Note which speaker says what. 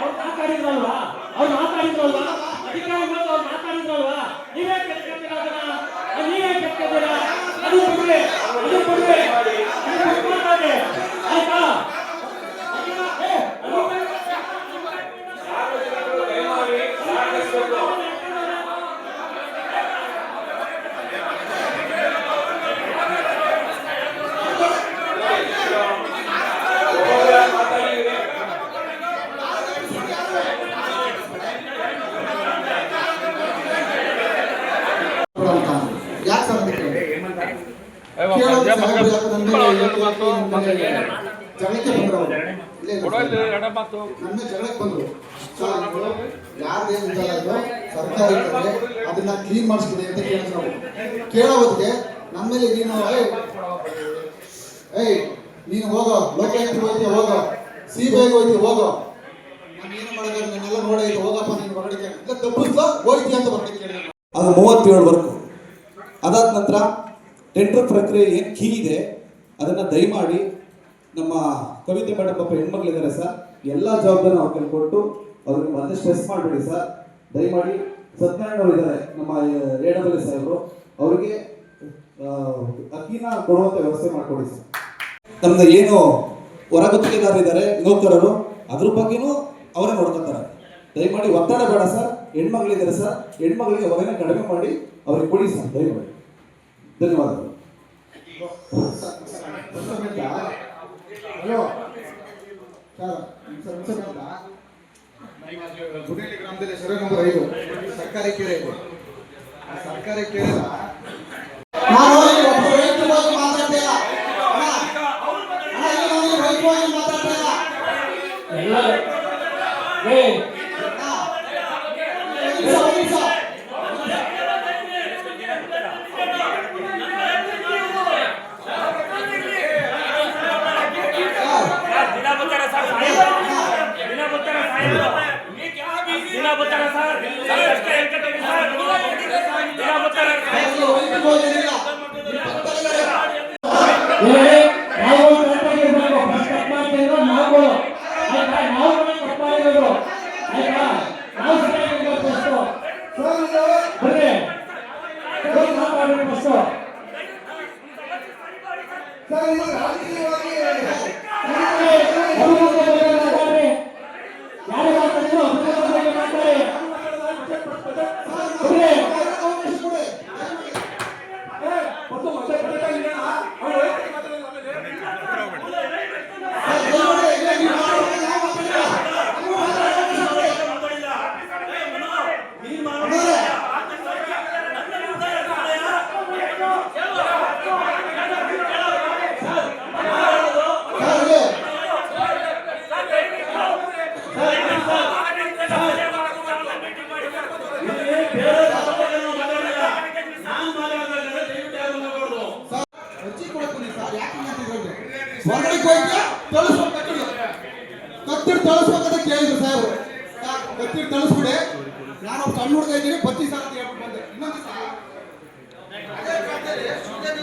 Speaker 1: ಅವ್ರು ಮಾತಾಡಿದ್ರಲ್ವಾ? ಅವ್ರು ಮಾತಾಡಿದ್ರಲ್ವಾ? ಅಧಿಕಾರಿಗಳು ಅವ್ರು ಮಾತಾಡಿದ್ರಲ್ವಾ? ನೀವೇ ಕೆತ್ಕೊತೀರಾ ನೀವೇ ಕೆತ್ಕೊತೀರಾ ಅದನ್ನ
Speaker 2: ಕ್ಲೀನ್ ಅಂತ ಕೇಳಿದ್ರು ನಾವು ಕೇಳೋ ಹೊತ್ತಿಗೆ ನಮ್ಮ ಮೇಲೆ ನೀನು ಏಯ್, ಏಯ್ ನೀನು ಹೋಗೋ ಲೋಕಾಯುಕ್ತ ಹೋಗಿ ಹೋಗೋ ಸಿ ಬಿ ಐಗೆ ಹೋಗೋ ನಾನು ಏನು ಮಾಡೋದು ನನ್ನೆಲ್ಲ ನೋಡೈತೆ ಹೋಗಪ್ಪ ನೀನು ತಪ್ಪಿಸ್ಲೋ ಹೋಗ್ತೀಯ ಅಂತ ಬರ್ತೀನಿ
Speaker 3: ಅದು ಮೂವತ್ತೇಳು ವರ್ಕು. ಅದಾದ ನಂತರ ಟೆಂಡರ್ ಪ್ರಕ್ರಿಯೆ ಏನು ಕೀ ಇದೆ ಅದನ್ನು ದಯಮಾಡಿ ನಮ್ಮ ಕವಿತೆ ಮೇಡಮ್ ಪಾಪ ಹೆಣ್ಮಕ್ಳಿದ್ದಾರೆ ಸರ್, ಎಲ್ಲ ಜವಾಬ್ದಾರಿ ನಾವು ಕೈಕೊಟ್ಟು ಕೊಟ್ಟು ಅವ್ರಿಗೆ ಮತ್ತೆ ಸ್ಟ್ರೆಸ್ ಮಾಡಬೇಡಿ ಸರ್. ದಯಮಾಡಿ ಸತ್ಯನಾರಾಯಣ ಅವರು ಇದ್ದಾರೆ, ನಮ್ಮ ರೇಣಬಲಿ ಸಾಹೇಬರು ಅವರಿಗೆ ಅಕ್ಕಿನ ಕೊಡುವಂಥ ವ್ಯವಸ್ಥೆ ಮಾಡಿಕೊಡಿ ಸರ್. ನಮ್ದು ಏನು ಹೊರಗುತ್ತಿಗೆದಾರರು ಇದ್ದಾರೆ ನೌಕರರು ಅದ್ರ ಬಗ್ಗೆನೂ ಅವರೇ ನೋಡ್ಕೊತಾರೆ. ದಯಮಾಡಿ ಒತ್ತಡ ಬೇಡ ಸರ್ ಹೆಣ್ಮಗಳಿದ್ದಾರೆ ಸರ್ ಹೆಣ್ಮಗಳಿಗೆ ಹೊರಗೆ ಕಡಿಮೆ ಮಾಡಿ ಅವ್ರಿಗೆ ಕೊಡಿ ಸರ್, ದಯಮಾಡಿ. ಧನ್ಯವಾದಗಳು.
Speaker 2: ಹಲೋ. ಸರ್ ಸರ್ ಗುಡೇಲಿ ಗ್ರಾಮದಲ್ಲಿ ನಂಬರ್ ಐದು. ಸರ್ಕಾರಿ ಕೆರೆ ಇದೆ. ಆ ಸರ್ಕಾರಿ ಕೆರೆ ನಾನು ಒಬ್ಬ ರೈತರಾಗಿ ಮಾತಾಡ್ತಾ ಇಲ್ಲ. ಅಣ್ಣ, ಅಣ್ಣ, ಇಲ್ಲಿ ನಾನು ಇಲ್ಲಿ ರೈತರಾಗಿ ಮಾತಾಡ್ತಾ
Speaker 1: ಎಲ್ಲ
Speaker 2: ಸರ್, ಇದು
Speaker 1: ಬರ್ರಿ. ಹೋಗಿ ಮಾತಾಡ್ರಿ ಫಸ್ಟು.
Speaker 2: ಸರ್, ಇದು ರಾಜಕೀಯವಾಗಿ ಹೊರಗಡೆ ಹೋಗಿ ತಳಿಸ್ಬೇಕು ಕತ್ತಿಡು ಕತ್ತಿಡು ಕಳಿಸ್ಬೇಕಂತ ಕೇಳಿದ್ರು ಸರ್, ಕತ್ತಿಡು ಕಳಿಸ್ಬಿಡಿ ನಾನು ಒಬ್ಬ ಸಣ್ಣ ಹುಡುಗ ಇದ್ದೀನಿ ಬತ್ತಿ ಸರ್ ಅಂತ ಹೇಳ್ಬಿಟ್ಟು ಬಂದೆ. ಇನ್ನೊಂದು ಸಲ ಅದೇ ಕಟ್ಟೆಲಿ ಸುತ್ತಲೂ